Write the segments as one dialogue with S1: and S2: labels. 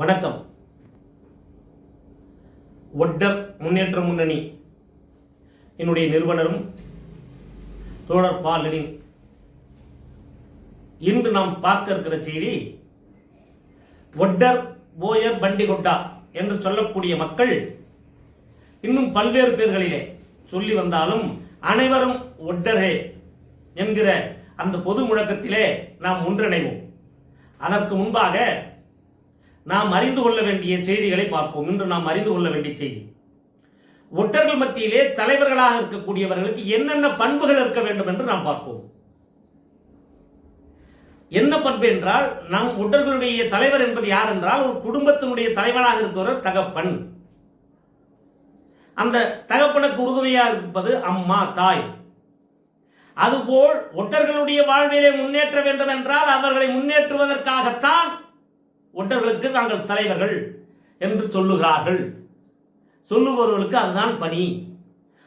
S1: வணக்கம். ஒட்டர் முன்னேற்ற முன்னணி என்னுடைய நிறுவனரும் தோழர் பா இன்று நாம் பார்க்க இருக்கிற செய்தி ஒட்டர் போயர் பண்டிகொட்டா என்று சொல்லக்கூடிய மக்கள் இன்னும் பல்வேறு பேர்களிலே சொல்லி வந்தாலும் அனைவரும் ஒட்டரே என்கிற அந்த பொது முழக்கத்திலே நாம் ஒன்றிணைவோம். அதற்கு முன்பாக நாம் அறிந்து கொள்ள வேண்டிய செய்திகளை பார்ப்போம். இன்று நாம் அறிந்து கொள்ள வேண்டிய செய்தி. ஒட்டர்கள் மத்தியிலே தலைவர்களாக இருக்கக்கூடியவர்களுக்கு என்னென்ன பண்புகள் இருக்க வேண்டும் என்று நாம் பார்ப்போம். என்ன பண்பு என்றால் நம் ஒட்டர்களுடைய தலைவர் என்பது யார் என்றால் ஒரு குடும்பத்தினுடைய தலைவனாக இருக்கிறவர் தகப்பன். அந்த தகப்பனுக்கு உறுதுணையாக இருப்பது அம்மா தாய். அதுபோல் ஒட்டர்களுடைய வாழ்விலே முன்னேற்ற வேண்டும் என்றால் அவர்களை முன்னேற்றுவதற்காகத்தான் ஒட்டர்களுக்கு நாங்கள் தலைவர்கள் என்று சொல்லுகிறார்கள். சொல்லுபவர்களுக்கு அதுதான் பணி.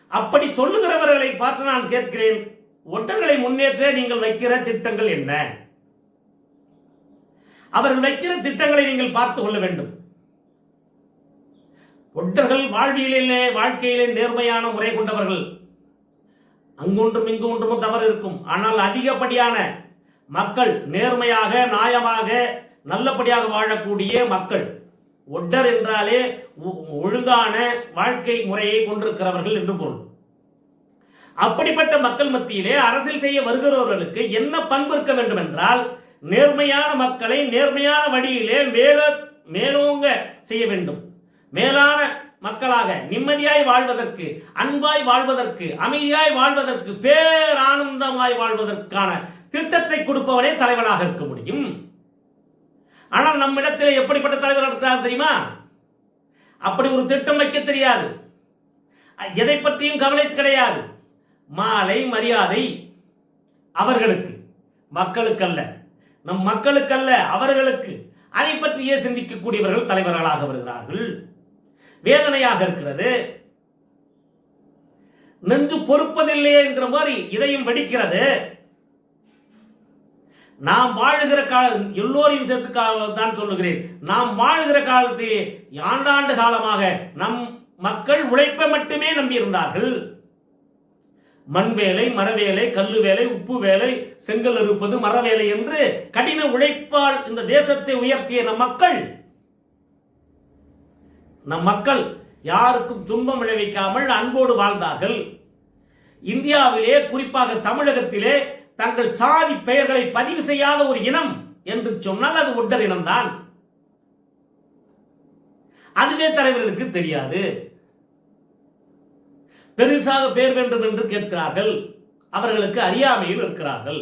S1: அப்படி சொல்லுகிறவர்களை பார்த்து நான் கேட்கிறேன் ஒட்டர்களை முன்னேற்ற நீங்கள் வைக்கிற திட்டங்கள் என்ன? அவர்கள் வைக்கிற திட்டங்களை நீங்கள் பார்த்து கொள்ள வேண்டும். ஒட்டர்கள் வாழ்வியலிலே வாழ்க்கையிலே நேர்மையான முறை கொண்டவர்கள். அங்கொன்றும் இங்கு ஒன்றும் தவறு இருக்கும். ஆனால் அதிகப்படியான மக்கள் நேர்மையாக நியாயமாக நல்லபடியாக வாழக்கூடிய மக்கள். ஒட்டர் என்றாலே ஒ- ஒழுங்கான வாழ்க்கை முறையை கொண்டிருக்கிறவர்கள் என்று பொருள். அப்படிப்பட்ட மக்கள் மத்தியிலே அரசியல் செய்ய வருகிறவர்களுக்கு என்ன பண்பு இருக்க வேண்டும் என்றால் நேர்மையான மக்களை நேர்மையான வழியிலே மேல மேலோங்க செய்ய வேண்டும். மேலான மக்களாக நிம்மதியாய் வாழ்வதற்கு அன்பாய் வாழ்வதற்கு அமைதியாய் வாழ்வதற்கு பேரானந்தமாய் வாழ்வதற்கான திட்டத்தை கொடுப்பவனே தலைவனாக இருக்க முடியும். ஆனால் நம்ம இடத்தில் எப்படிப்பட்ட தலைவர் இருக்கிறார் தெரியுமா? அப்படி ஒரு திட்டம் வைக்க தெரியாது. எதை பற்றியும் கவலை கிடையாது. மாலை மரியாதை அவர்களுக்கு. மக்களுக்கல்ல. நம் மக்களுக்கல்ல அவர்களுக்கு. அதை பற்றியே சிந்திக்கக்கூடியவர்கள் தலைவர்களாக வருகிறார்கள். வேதனையாக இருக்கிறது. நெஞ்சு பொறுப்பதில்லையே என்கிற மாதிரி இதையும் வெடிக்கிறது. நாம் வாழுகிற காலம் எல்லோரையும் சேர்த்து தான் சொல்லுகிறேன். நாம் வாழுகிற காலத்தில் ஆண்டாண்டு காலமாக நம் மக்கள் உழைப்பை மட்டுமே நம்பியிருந்தார்கள். மண் வேலை மரவேலை கல்லு வேலை உப்பு வேலை செங்கல் இருப்பது மரவேலை என்று கடின உழைப்பால் இந்த தேசத்தை உயர்த்திய நம் மக்கள் நம் மக்கள் யாருக்கும் துன்பம் விளைவிக்காமல் அன்போடு வாழ்ந்தார்கள். இந்தியாவிலே குறிப்பாக தமிழகத்திலே தங்கள் சாதி பெயர்களை பதிவு செய்யாத ஒரு இனம் என்று சொன்னால் அது ஒட்டர் இனம்தான். அதுவே தலைவர்களுக்கு தெரியாது. பெருசாக பேர் வேண்டும் என்று கேட்கிறார்கள். அவர்களுக்கு அறியாமையில் இருக்கிறார்கள்.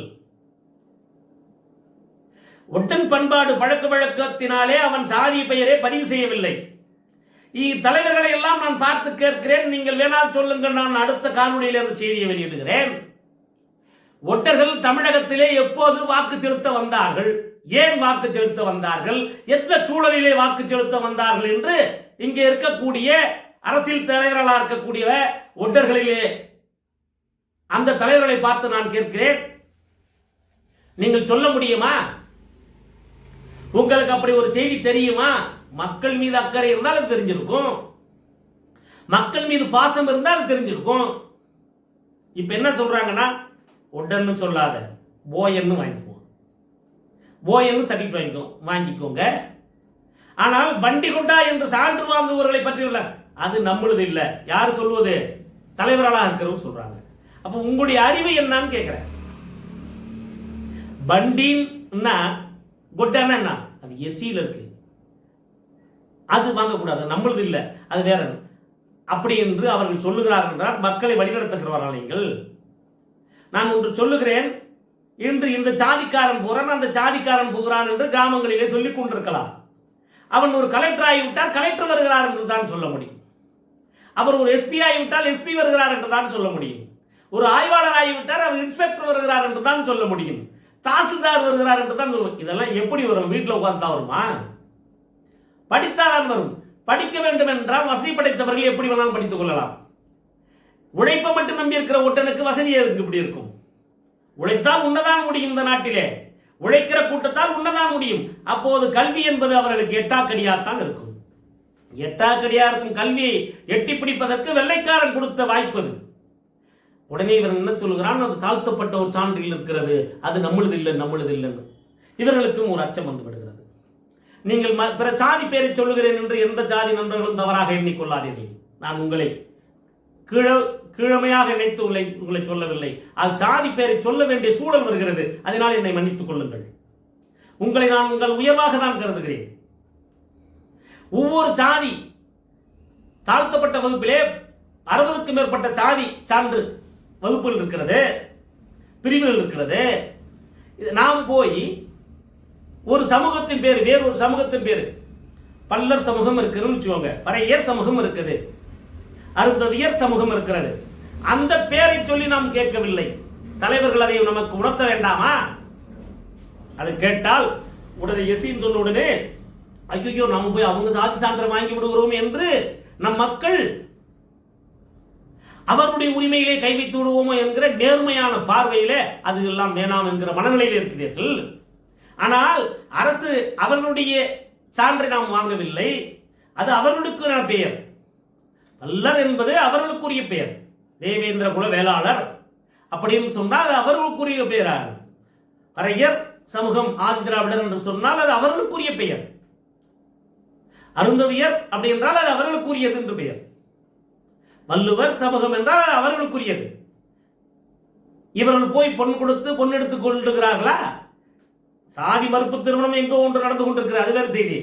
S1: ஒட்டன் பண்பாடு பழக்க வழக்கத்தினாலே அவன் சாதி பெயரை பதிவு செய்யவில்லை. இத்தலைவர்களை எல்லாம் நான் பார்த்து கேட்கிறேன். நீங்கள் வேணால் சொல்லுங்கள். நான் அடுத்த காணொலியில் அந்த செய்தியை வெளியிடுகிறேன். ஒட்டர்கள் தமிழகத்திலே எப்போது வாக்கு செலுத்த வந்தார்கள்? ஏன் வாக்கு செலுத்த வந்தார்கள்? எந்த சூழலிலே வாக்கு செலுத்த வந்தார்கள் என்று இங்கே இருக்கக்கூடிய அரசியல் தலைவர்களாக இருக்கக்கூடிய ஒட்டர்களிலே அந்த தலைவர்களை பார்த்து நான் கேட்கிறேன். நீங்கள் சொல்ல முடியுமா? உங்களுக்கு அப்படி ஒரு செய்தி தெரியுமா? மக்கள் மீது அக்கறை இருந்தால் அது தெரிஞ்சிருக்கும். மக்கள் மீது பாசம் இருந்தால் அது தெரிஞ்சிருக்கும். இப்ப என்ன சொல்றாங்கன்னா உடன்னு சொல்லாத. ஓஎம்னு வாங்கிக்குவோம் ஓஎம்னு சர்டிஃபிகேட் வாங்கிக்கோ வாங்கிக்கோங்க. ஆனால் வண்டி பண்டிகுண்டா என்று சான்று வாங்குபவர்களை பற்றியுள்ள அது நம்மளது இல்லை. யார் சொல்வது? தலைவர்களாக இருக்கிறவங்க சொல்றாங்க. அப்போ உங்களுடைய அறிவு என்னன்னு கேட்குறேன் பண்டின்னா கொட்டானா என்ன? அது எசியில் இருக்கு. அது வாங்கக்கூடாது. நம்மளது இல்லை. அது வேற அப்படி என்று அவர்கள் சொல்லுகிறார்கள் என்றால் மக்களை வழிநடத்துகிறவர்கள் நீங்கள்? நான் ஒன்று சொல்லுகிறேன். இன்று இந்த ஜாதிக்காரன் போறான் அந்த ஜாதிக்காரன் போகிறான் என்று கிராமங்களிலே சொல்லிக் கொண்டிருக்கலாம். அவன் ஒரு கலெக்டர் ஆகிவிட்டால் கலெக்டர் வருகிறார் என்று தான் சொல்ல முடியும். அவர் ஒரு எஸ்பி ஆகிவிட்டால் எஸ்பி வருகிறார் என்று தான் சொல்ல முடியும். ஒரு ஆய்வாளர் ஆகிவிட்டால் அவர் இன்ஸ்பெக்டர் வருகிறார் என்று தான் சொல்ல முடியும். தாசில்தார் வருகிறார் என்று தான் சொல்ல இதெல்லாம் எப்படி வரும்? வீட்டில் உட்கார்ந்தா வருமா? படித்தாதான் வரும். படிக்க வேண்டும் என்றால் வசதி படைத்தவர்கள் எப்படி வேணாலும் படித்துக் கொள்ளலாம். உழைப்பை மட்டும் நம்பி இருக்கிற ஒட்டனுக்கு வசதி எதுக்கு இப்படி இருக்கும்? உழைத்தால் உன்னதான் முடியும் இந்த நாட்டிலே. உழைக்கிற கூட்டத்தால் உன்னதான் முடியும். அப்போது கல்வி என்பது அவர்களுக்கு எட்டாக்கடியாத்தான் இருக்கும். எட்டாக்கடியா இருக்கும் கல்வியை எட்டி பிடிப்பதற்கு வெள்ளைக்காரன் கொடுத்த வாய்ப்பு உடனே இவன் என்ன சொல்கிறான்? அது தாழ்த்தப்பட்ட ஒரு சான்றில் இருக்கிறது. அது நம்மளது இல்லை நம்மளுது இல்லைன்னு. இவர்களுக்கும் ஒரு அச்சம் வந்து விடுகிறது. நீங்கள் ம- பிற சாதி பேரை சொல்லுகிறேன் என்று எந்த ஜாதி நண்பர்களும் தவறாக எண்ணிக்கொள்ளாதீர்கள். நான் உங்களை கீழ கீழமையாக நினைத்து உங்களை உங்களை சொல்லவில்லை. அது சாதி பேரை சொல்ல வேண்டிய சூழல் வருகிறது. அதனால் என்னை மன்னித்துக் கொள்ளுங்கள். உங்களை நான் உங்கள் உயர்வாக தான் கருதுகிறேன். ஒவ்வொரு சாதி தாழ்த்தப்பட்ட வகுப்பிலே அறுபதுக்கும் மேற்பட்ட சாதி சான்று வகுப்புகள் இருக்கிறது பிரிவுகள் இருக்கிறது. இது நாம் போய் ஒரு சமூகத்தின் பேர் வேறு ஒரு சமூகத்தின் பேர் பல்லர் சமூகம் இருக்குதுன்னு வச்சுக்கோங்க. பறையர் சமூகம் இருக்குது. அருந்ததியர் சமூகம் இருக்கிறது. அந்த பெயரை சொல்லி நாம் கேட்கவில்லை. தலைவர்கள் அதை நமக்கு உணர்த்த வேண்டாமா? அது கேட்டால் உடனே எசின்னு சொன்ன உடனே ஐயோ நம்ம போய் அவங்க சாதி சான்றை வாங்கி விடுகிறோம் என்று நம் மக்கள் அவருடைய உரிமையிலே கை வைத்து விடுவோமோ என்கிற நேர்மையான பார்வையிலே அது எல்லாம் வேணாம் என்கிற மனநிலையில் இருக்கிறீர்கள். ஆனால் அரசு அவர்களுடைய சான்றை நாம் வாங்கவில்லை. அது அவர்களுக்கான பெயர். அல்லர் என்பது அவர்களுக்குரிய பெயர். தேவேந்திர குல வேளாளர் அப்படின்னு சொன்னால் அது அவர்களுக்குரிய பெயராகும் பறையர் சமூகம் ஆதிதிராவிடர் என்று சொன்னால் அது அவர்களுக்குரிய பெயர். அருந்ததியர் அப்படி என்றால் அது அவர்களுக்குரியது என்று பெயர். வள்ளுவர் சமூகம் என்றால் அது அவர்களுக்குரியது. இவர்கள் போய் பொன் கொடுத்து பொன் எடுத்துக் கொண்டிருக்கிறார்களா சாதி மறுப்பு திருமணம் எங்கோ ஒன்று நடந்து கொண்டிருக்கிறது. அது வேறு செய்தி.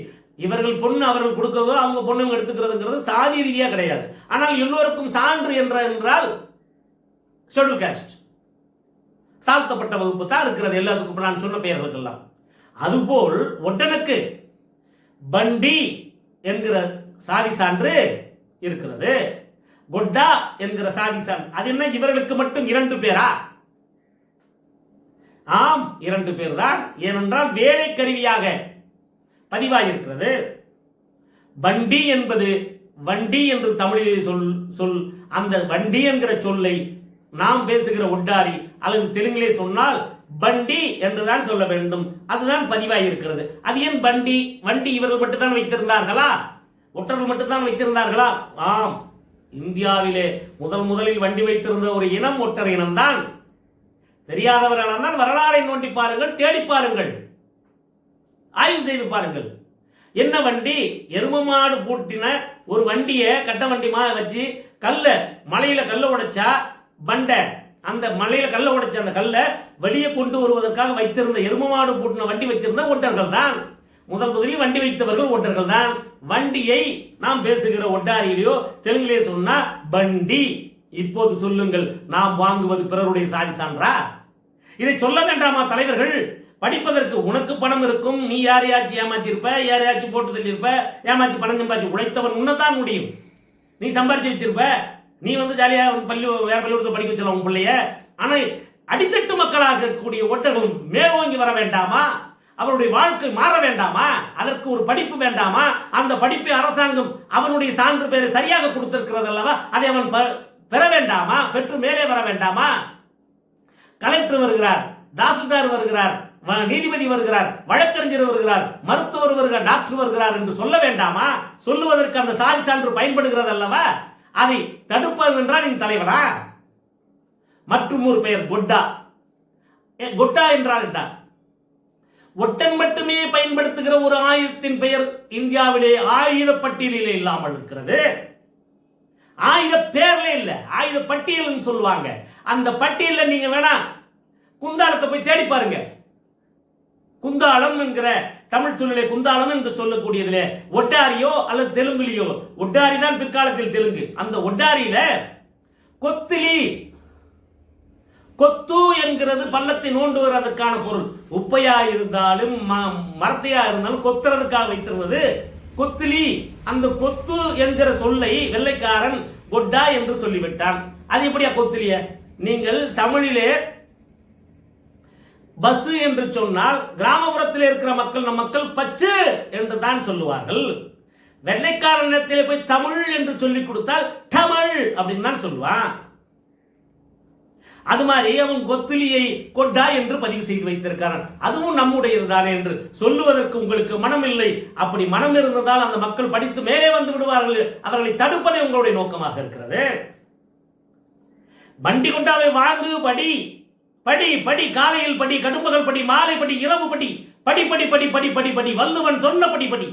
S1: இவர்கள் பொண்ணு அவர்கள் கொடுக்கவோ அவங்க பொண்ணுங்க எடுத்துக்கிறதுங்கிறது சாதி ரீதியாக கிடையாது. ஆனால் எல்லோருக்கும் சான்று என்ற என்றால் ஷெடியூல் காஸ்ட் தாழ்த்தப்பட்ட வகுப்பு தான் இருக்கிறது. எல்லாத்துக்கும் நான் சொன்ன பெயர்களுக்கெல்லாம். அதுபோல் ஒட்டனுக்கு பண்டி என்கிற சாதி சான்று இருக்கிறது. கொட்டா என்கிற சாதி சான்று அது என்ன? இவர்களுக்கு மட்டும் இரண்டு பேரா? ஆம் இரண்டு பேர் தான் ஏனென்றால் வேலை கருவியாக பதிவாகியிருக்கிறது வண்டி என்பது வண்டி என்று தமிழிலே சொல் சொல் அந்த வண்டி என்கிற சொல்லை நாம் பேசுகிற ஒட்டாரி அல்லது தெலுங்கிலே சொன்னால் பண்டி என்றுதான் சொல்ல வேண்டும். அதுதான் பதிவாகியிருக்கிறது அது ஏன் பண்டி வண்டி இவர்கள் மட்டும்தான் வைத்திருந்தார்களா? ஒற்றர்கள் மட்டும்தான் வைத்திருந்தார்களா? ஆம். இந்தியாவிலே முதல் முதலில் வண்டி வைத்திருந்த ஒரு இனம் ஒற்றர் இனம்தான். தெரியாதவர்களால் தான் வரலாறை நோண்டி பாருங்கள் தேடி பாருங்கள். ஆய்வு செய்து பாருங்கள். என்ன வண்டி? எரும மாடு பூட்டின ஒரு வண்டியை கட்ட வண்டி மாதிரி வச்சு கல்ல மலையில கல்ல உடைச்சா பண்டை அந்த மலையில கல்ல உடைச்ச அந்த கல்லை வெளியே கொண்டு வருவதற்காக வைத்திருந்த எரும மாடு பூட்டின வண்டி வச்சிருந்த ஓட்டர்கள் தான். முதல் முதலில் வண்டி வைத்தவர்கள் ஓட்டர்கள் தான். வண்டியை நாம் பேசுகிற ஒட்டாரியிலையோ தெலுங்கிலே சொன்னா பண்டி இப்போது சொல்லுங்கள் நாம் வாங்குவது பிறருடைய சாதி சான்றா இதை சொல்ல வேண்டாமா தலைவர்கள்? படிப்பதற்கு உனக்கு பணம் இருக்கும். நீ யாரையாச்சும் ஏமாத்திருப்ப யாரையாச்சும் போட்டு தள்ளியிருப்ப? ஏமாத்தி பணம் சம்பாதிச்சு உழைத்தவன் உன்னதான் முடியும். நீ சம்பாதிச்சு வச்சிருப்ப. நீ வந்து ஜாலியாக வந்து பள்ளி வேற பள்ளிக்கூடத்தில் படிக்க வச்சலாம் உன் பிள்ளைய. ஆனால் அடித்தட்டு மக்களாக இருக்கக்கூடிய ஒட்டர்களும் மேலோங்கி வர வேண்டாமா? அவருடைய வாழ்க்கை மாற வேண்டாமா? அதற்கு ஒரு படிப்பு வேண்டாமா? அந்த படிப்பை அரசாங்கம் அவனுடைய சான்று பேரை சரியாக கொடுத்திருக்கிறது அல்லவா? அதை அவன் பெ- பெற வேண்டாமா? பெற்று மேலே வர வேண்டாமா? கலெக்டர் வருகிறார் தாசில்தார் வருகிறார் வ- நீதிபதி வருகிறார் வழக்கறிஞர் வருகிறார் மருத்துவர் வருகிறார் டாக்டர் வருகிறார் என்று சொல்ல வேண்டாமா? சொல்லுவதற்கு அந்த சாதி சான்று பயன்படுகிறது அல்லவா? அதை தடுப்பது என்றால் என் தலைவனா? மற்றும் ஒரு பெயர் கொட்டா. ஏ, கொட்டா என்றால் என்ன? ஒட்டன் மட்டுமே பயன்படுத்துகிற ஒரு ஆயுதத்தின் பெயர் இந்தியாவிலே ஆயுத பட்டியலிலே இல்லாமல் இருக்கிறது. ஆயுத பேர்ல இல்ல ஆயுத பட்டியல்னு சொல்லுவாங்க. அந்த பட்டியலில் நீங்க வேணா குந்தாலத்தை போய் தேடி பாருங்க. குந்தாளம் என்கிற தமிழ் சொல்லிலே குந்தாளம் என்று சொல்லக்கூடியதுல ஒட்டாரியோ அல்லது தெலுங்குலியோ. ஒட்டாரி தான் பிற்காலத்தில் தெலுங்கு. அந்த ஒட்டாரியில கொத்திலி கொத்து என்கிறது பள்ளத்தை நோண்டுவதற்கான பொருள். உப்பையா இருந்தாலும் ம- மரத்தையா இருந்தாலும் கொத்துறதுக்காக வைத்திருந்தது கொத்திலி. அந்த கொத்து என்கிற சொல்லை வெள்ளைக்காரன் கொட்டா என்று சொல்லிவிட்டான். அது எப்படியா கொத்திலிய? நீங்கள் தமிழிலே பஸ் என்று சொன்னால் கிராமப்புறத்தில் இருக்கிற மக்கள் நம் மக்கள் பச்சு என்று தான் சொல்லுவார்கள். வெள்ளைக்காரனிடத்திலே போய் தமிழ் என்று சொல்லிக் கொடுத்தால் தமிழ் அப்படின்னு தான் சொல்லுவான். அது மாதிரி அவன் கொத்திலியை கொட்டா என்று பதிவு செய்து வைத்திருக்கிறான். அதுவும் நம்முடையதுதானே என்று சொல்லுவதற்கு உங்களுக்கு மனம் இல்லை அப்படி மனம் இருந்ததால் அந்த மக்கள் படித்து மேலே வந்து விடுவார்கள். அவர்களை தடுப்பதே உங்களுடைய நோக்கமாக இருக்கிறது. வண்டி கொண்டாவை வாங்கு படி. படி படி. காலையில் படி கடும்பகல் படி மாலை படி இரவு படி. படி படி படி படி படி படி. வல்லுவன் சொன்ன படி படி.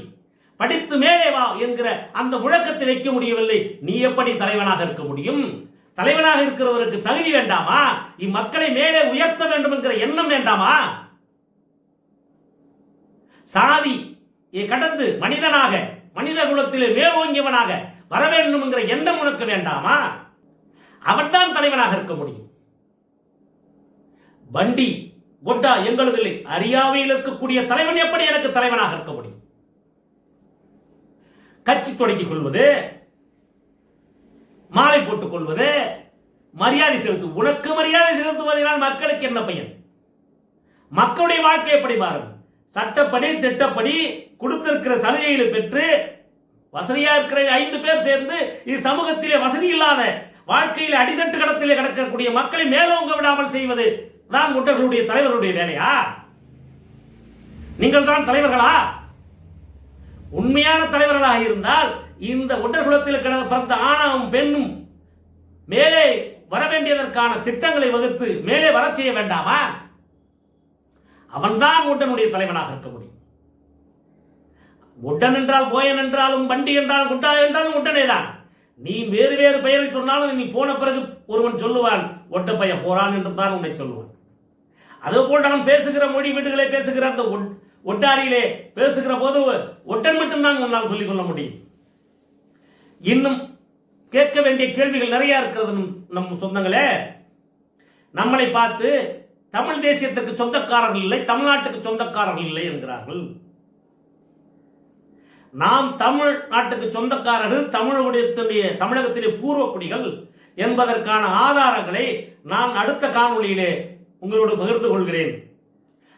S1: படித்து மேலே வா என்கிற அந்த முழக்கத்தை வைக்க முடியவில்லை. நீ எப்படி தலைவனாக இருக்க முடியும்? தலைவனாக இருக்கிறவருக்கு தகுதி வேண்டாமா? இம்மக்களை மேலே உயர்த்த வேண்டும் என்கிற எண்ணம் வேண்டாமா? சாதி கடந்து மனிதனாக மனித குலத்திலே மேலோங்கியவனாக வர வேண்டும் என்கிற எண்ணம் உனக்கு வேண்டாமா? அவன்தான் தலைவனாக இருக்க முடியும். வண்டி கொட்டா எங்களது இல்லை அறியாமையில் இருக்கக்கூடிய தலைவன் எப்படி எனக்கு தலைவனாக இருக்க முடியும்? கட்சி தொடங்கிக் கொள்வது மாலை போட்டுக் கொள்வது மரியாதை செலுத்து உனக்கு மரியாதை செலுத்துவதனால் மக்களுக்கு என்ன பயன்? மக்களுடைய வாழ்க்கை எப்படி மாறும்? சட்டப்படி திட்டப்படி கொடுத்திருக்கிற சலுகைகளை பெற்று வசதியா இருக்கிற ஐந்து பேர் சேர்ந்து இது சமூகத்திலே வசதி இல்லாத வாழ்க்கையில் அடித்தட்டு கடத்திலே கிடக்கக்கூடிய மக்களை மேலோங்க விடாமல் செய்வது தான் குட்டர்களுடைய தலைவருடைய வேலையா? நீங்கள் தான் தலைவர்களா? உண்மையான தலைவர்களாக இருந்தால் இந்த உடற்குலத்தில் கிடந்த பிறந்த ஆணவம் பெண்ணும் மேலே வர வேண்டியதற்கான திட்டங்களை வகுத்து மேலே வர செய்ய வேண்டாமா? அவன்தான் ஒட்டனுடைய தலைவனாக இருக்க முடியும். ஒட்டன் என்றால் போயன் என்றாலும் வண்டி என்றாலும் குட்டா என்றாலும் ஒட்டனே தான் நீ வேறு வேறு பெயரை சொன்னாலும் நீ போன பிறகு ஒருவன் சொல்லுவான் ஒட்ட பையன் போறான் என்று தான் உன்னை சொல்லுவான். அது போல் நான் பேசுகிற மொழி வீடுகளை பேசுகிற அந்த ஒட்டாரியிலே பேசுகிற போது ஒட்டன் மட்டும்தான் உன்னால் சொல்லிக் கொள்ள முடியும். இன்னும் கேட்க வேண்டிய கேள்விகள் நிறைய இருக்கிறது நம் சொந்தங்களே நம்மளை பார்த்து தமிழ் தேசியத்திற்கு சொந்தக்காரர்கள் இல்லை தமிழ்நாட்டுக்கு சொந்தக்காரர்கள் இல்லை என்கிறார்கள். நாம் தமிழ் நாட்டுக்கு சொந்தக்காரர்கள் தமிழுடைய தமிழகத்திலே பூர்வ குடிகள் என்பதற்கான ஆதாரங்களை நான் அடுத்த காணொளியிலே உங்களோடு பகிர்ந்து கொள்கிறேன்.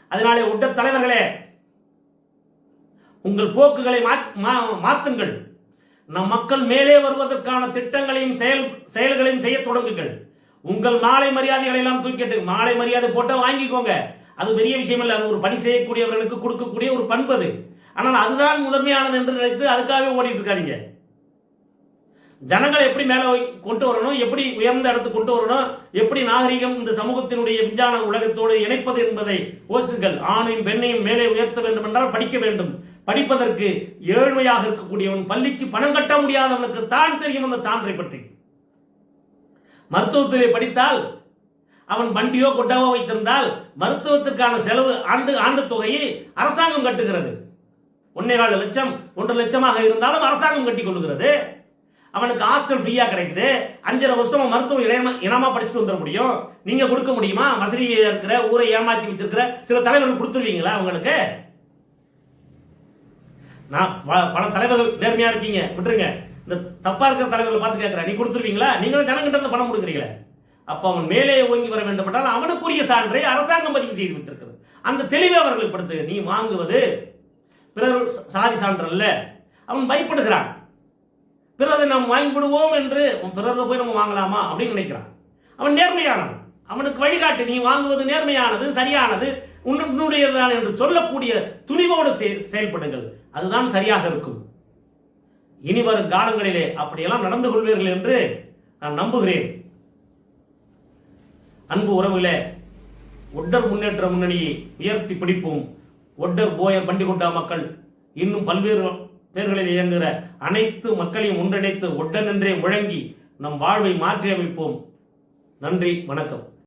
S1: அதனாலே உட்ட தலைவர்களே உங்கள் போக்குகளை மாற்றுங்கள் நம் மக்கள் மேலே வருவதற்கான திட்டங்களையும் செயல் செயல்களையும் செய்ய தொடங்குங்கள். உங்கள் மாலை மரியாதைகளை எல்லாம் தூக்கிட்டு மாலை மரியாதை போட்டால் வாங்கிக்கோங்க. அது பெரிய விஷயம் இல்லை. அது ஒரு பணி செய்யக்கூடியவர்களுக்கு கொடுக்கக்கூடிய ஒரு பண்பு அது ஆனால் அதுதான் முதன்மையானது என்று நினைத்து அதுக்காகவே ஓடிட்டு இருக்காதீங்க. ஜனங்களை எப்படி மேலே கொண்டு வரணும் எப்படி உயர்ந்த இடத்துக்கு கொண்டு வரணும் எப்படி நாகரிகம் இந்த சமூகத்தினுடைய விஞ்ஞான உலகத்தோடு இணைப்பது என்பதை யோசித்துங்கள் ஆணையும் பெண்ணையும் மேலே உயர்த்த வேண்டும் என்றால் படிக்க வேண்டும். படிப்பதற்கு ஏழ்மையாக இருக்கக்கூடியவன் பள்ளிக்கு பணம் கட்ட முடியாதவனுக்கு தான் தெரியும் அந்த சான்றை பற்றி. மருத்துவத்திலே படித்தால் அவன் வண்டியோ கொட்டாவோ வைத்திருந்தால் மருத்துவத்துக்கான செலவு ஆண்டு ஆண்டு தொகையை அரசாங்கம் கட்டுகிறது. ஒன்னே லட்சம் ஒன்றரை லட்சமாக இருந்தாலும் அரசாங்கம் கட்டி கொள்ளுகிறது. அவனுக்கு ஹாஸ்டல் ஃப்ரீயாக கிடைக்குது. அஞ்சரை வருஷம் மருத்துவம் இளையமா இனமா படிச்சுட்டு வந்துட முடியும். நீங்க கொடுக்க முடியுமா? வசதி இருக்கிற ஊரை ஏமாற்றி வச்சிருக்கிற சில தலைவர்கள் கொடுத்துருவீங்களா அவங்களுக்கு நான் பல தலைவர்கள் நேர்மையா இருக்கீங்க. விட்டுருங்க. இந்த தப்பா இருக்கிற தலைவர்களை பார்த்து கேட்கிறேன் நீ கொடுத்துருவீங்களா? நீங்களும் ஜனங்கிட்ட இருந்து பணம் கொடுக்குறீங்களே. அப்ப அவன் மேலே ஓங்கி வர வேண்டும் என்றால் அவனுக்குரிய சான்றை அரசாங்கம் பதிவு செய்து வைத்திருக்கிறது. அந்த தெளிவை அவர்களுக்கு படுத்து நீ வாங்குவது பிறர் சாதி சான்று அல்ல அவன் பயப்படுகிறான். பிறரை நாம் வாங்கி விடுவோம் என்று பிறரை போய் நம்ம வாங்கலாமா அப்படின்னு நினைக்கிறான். அவன் நேர்மையானவன். அவனுக்கு வழிகாட்டு நீ வாங்குவது நேர்மையானது சரியானது உன்னுடையதுதான் என்று சொல்லக்கூடிய துணிவோடு செயல்படுங்கள். அதுதான் சரியாக இருக்கும். இனி வரும் காலங்களிலே அப்படியெல்லாம் நடந்து கொள்வீர்கள் என்று நான் நம்புகிறேன். அன்பு உறவுகளே ஒட்டர் முன்னேற்ற முன்னணியை உயர்த்தி பிடிப்போம். ஒட்டர் போய பண்டிகொண்டா மக்கள் இன்னும் பல்வேறு பேர்களில் இயங்குகிற அனைத்து மக்களையும் ஒன்றிணைத்து ஒட்டனென்றே முழங்கி நம் வாழ்வை மாற்றி அமைப்போம் நன்றி வணக்கம்.